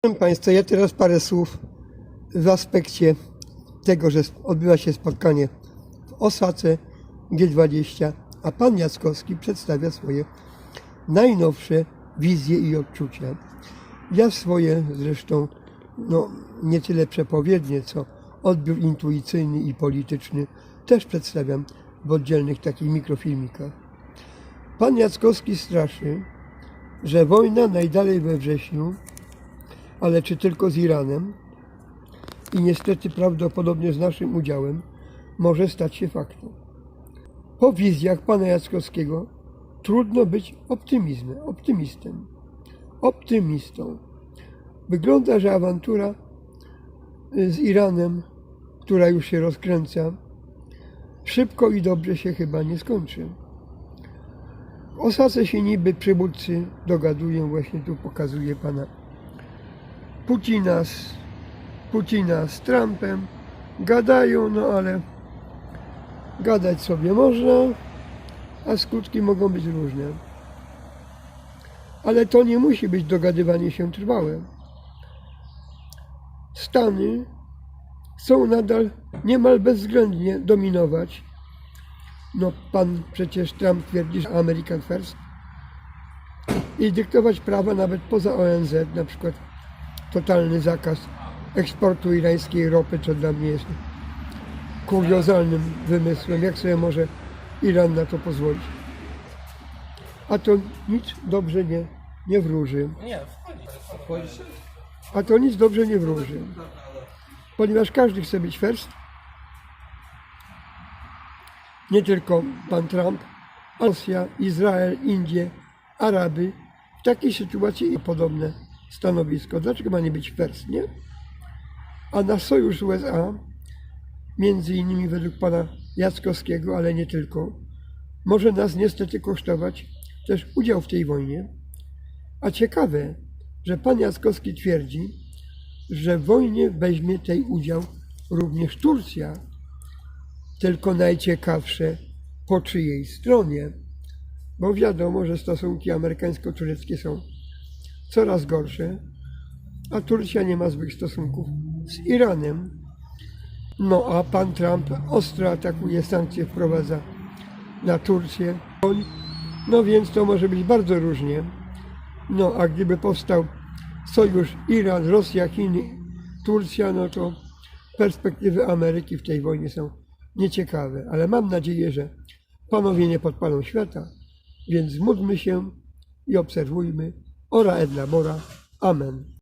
Proszę Państwa, ja teraz parę słów w aspekcie tego, że odbywa się spotkanie w Osace G20, a Pan Jackowski przedstawia swoje najnowsze wizje i odczucia. Ja swoje zresztą, no nie tyle przepowiednie, co odbiór intuicyjny i polityczny też przedstawiam w oddzielnych takich mikrofilmikach. Pan Jackowski straszy, że wojna najdalej we wrześniu ale czy tylko z Iranem i niestety prawdopodobnie z naszym udziałem może stać się faktem. Po wizjach pana Jackowskiego trudno być optymizmem, optymistem, optymistą. Wygląda, że awantura z Iranem, która już się rozkręca, szybko i dobrze się chyba nie skończy. W się niby przywódcy dogadują, właśnie tu pokazuje pana Putina z, Putina z Trumpem gadają, no ale gadać sobie można, a skutki mogą być różne. Ale to nie musi być dogadywanie się trwałe. Stany chcą nadal niemal bezwzględnie dominować. No pan przecież Trump twierdzi, że American First i dyktować prawa nawet poza ONZ, na przykład totalny zakaz eksportu irańskiej ropy, co dla mnie jest kuriozalnym wymysłem. Jak sobie może Iran na to pozwolić? A to nic dobrze nie, nie wróży. A to nic dobrze nie wróży. Ponieważ każdy chce być first. Nie tylko pan Trump, Rosja, Izrael, Indie, Araby. W takiej sytuacji i podobne stanowisko. Dlaczego ma nie być first, nie? A nasz sojusz USA, między innymi według pana Jackowskiego, ale nie tylko, może nas niestety kosztować też udział w tej wojnie. A ciekawe, że pan Jackowski twierdzi, że w wojnie weźmie tej udział również Turcja. Tylko najciekawsze, po czyjej stronie, bo wiadomo, że stosunki amerykańsko-tureckie są coraz gorsze, a Turcja nie ma złych stosunków z Iranem. No a pan Trump ostro atakuje sankcje, wprowadza na Turcję. No więc to może być bardzo różnie. No a gdyby powstał sojusz Iran, Rosja, Chiny, Turcja, no to perspektywy Ameryki w tej wojnie są nieciekawe. Ale mam nadzieję, że panowie nie podpalą świata, więc módlmy się i obserwujmy. Ora et labora. Amen.